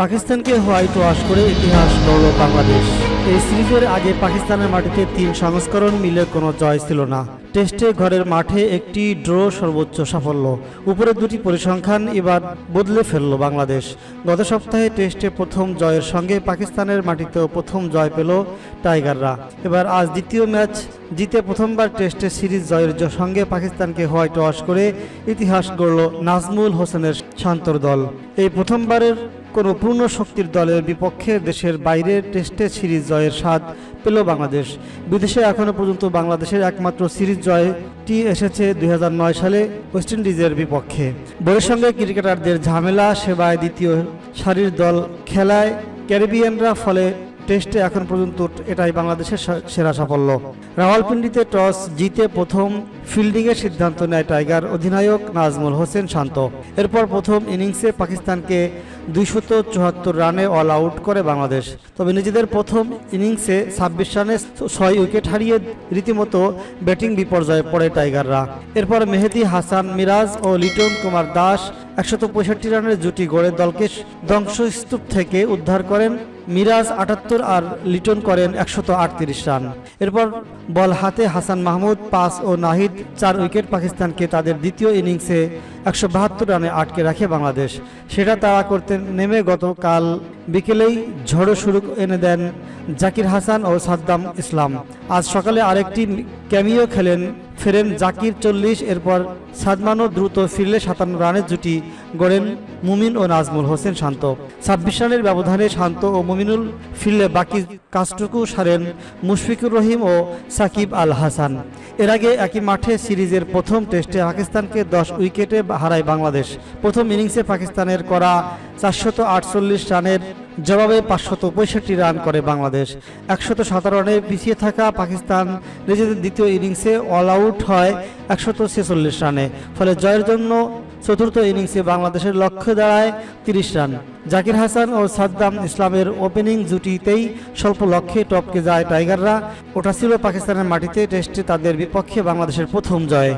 পাকিস্তানকে white wash করে ইতিহাস গড়ল বাংলাদেশ। এই সিরিজের আগে পাকিস্তানের মাটিতে তিন সংস্করণ মিলে কোনো জয় ছিল না। টেস্টে ঘরের মাঠে একটি ড্র সর্বোচ্চ সাফল্য। উপরের দুটি পরিসংখ্যান এবার বদলে ফেলল বাংলাদেশ। গত সপ্তাহে টেস্টে প্রথম জয়ের সঙ্গে পাকিস্তানের মাটিতেও প্রথম জয় পেল টাইগাররা। এবার আজ দ্বিতীয় ম্যাচ জিতে প্রথমবার টেস্টে সিরিজ জয়ের সঙ্গে পাকিস্তানকে হোয়াইট ওয়াশ করে ইতিহাস গড়ল নাজমুল হোসেনের শান্তর দল। এই প্রথমবারের কোনো পূর্ণ শক্তির দলের বিপক্ষে দেশের বাইরে টেস্টে সিরিজ জয়ের স্বাদ পেল বাংলাদেশ। বিদেশে এখনও পর্যন্ত বাংলাদেশের একমাত্র সিরিজ জয়টি এসেছে দুই হাজার নয় সালে ওয়েস্ট ইন্ডিজের বিপক্ষে। বোর্ডের সঙ্গে ক্রিকেটারদের ঝামেলা, সেবায় দ্বিতীয় সারির দল খেলায় ক্যারিবিয়ানরা ফলে টেস্টে এখন পর্যন্ত এটাই বাংলাদেশের সেরা সাফল্য। রাওয়ালপিন্ডিতে টস জিতে প্রথম ফিল্ডিংয়ের সিদ্ধান্ত নেয় টাইগার অধিনায়ক নাজমুল হোসেন শান্ত। এরপর প্রথম ইনিংসে পাকিস্তানকে দুইশত চুয়াত্তর রানে অল আউট করে বাংলাদেশ। তবে নিজেদের প্রথম ইনিংসে ছাব্বিশ রানে ছয় উইকেট হারিয়ে রীতিমতো ব্যাটিং বিপর্যয়ে পড়ে টাইগাররা। এরপর মেহেদি হাসান মিরাজ ও লিটন কুমার দাস একশত রানের জুটি গড়ে দলকে ধ্বংসস্তূপ থেকে উদ্ধার করেন মিরাজ আটাত্তর আর লিটন করেন একশত আটত্রিশ রান। এরপর বল হাতে হাসান মাহমুদ, পাস ও নাহিদ, চার উইকেট পাকিস্তানকে তাদের দ্বিতীয় ইনিংসে একশো বাহাত্তর রানে আটকে রাখে বাংলাদেশ। সেটা তারা করতে নেমে গতকাল বিকেলেই ঝড়ো শুরু এনে দেন জাকির হাসান ও সাদ্দাম ইসলাম। আজ সকালে আরেকটি ক্যামিও খেলেন ফেরেন জাকির চল্লিশ, এরপর সাদমানও দ্রুত ফিরলে সাতান্ন রানের জুটি গড়েন মুমিন ও নাজমুল হোসেন শান্ত। ছাব্বিশ রানের ব্যবধানে শান্ত ও মুমিনুল ফিরলে বাকি কাজটুকু সারেন মুশফিকুর রহিম ও সাকিব আল হাসান। এর আগে একই মাঠে সিরিজের প্রথম টেস্টে পাকিস্তানকে দশ উইকেটে হারায় বাংলাদেশ। প্রথম ইনিংসে পাকিস্তানের করা চারশত আটচল্লিশ রানের জবাবে পাঁচশত পঁয়ষট্টি রান করে বাংলাদেশ। একশত সতেরো রানে পিছিয়ে থাকা পাকিস্তান নিজেদের দ্বিতীয় ইনিংসে অল আউট হয় একশত ছেচল্লিশ রানে। ফলে জয়ের জন্য চতুর্থ ইনিংসে বাংলাদেশের লক্ষ্য দাঁড়ায় তিরিশ রান। জাকির হাসান ও সাদ্দাম ইসলামের ওপেনিং জুটিতেই স্বল্প লক্ষ্যে টপকে যায় টাইগাররা। ওটা ছিল পাকিস্তানের মাটিতে টেস্টে তাদের বিপক্ষে বাংলাদেশের প্রথম জয়।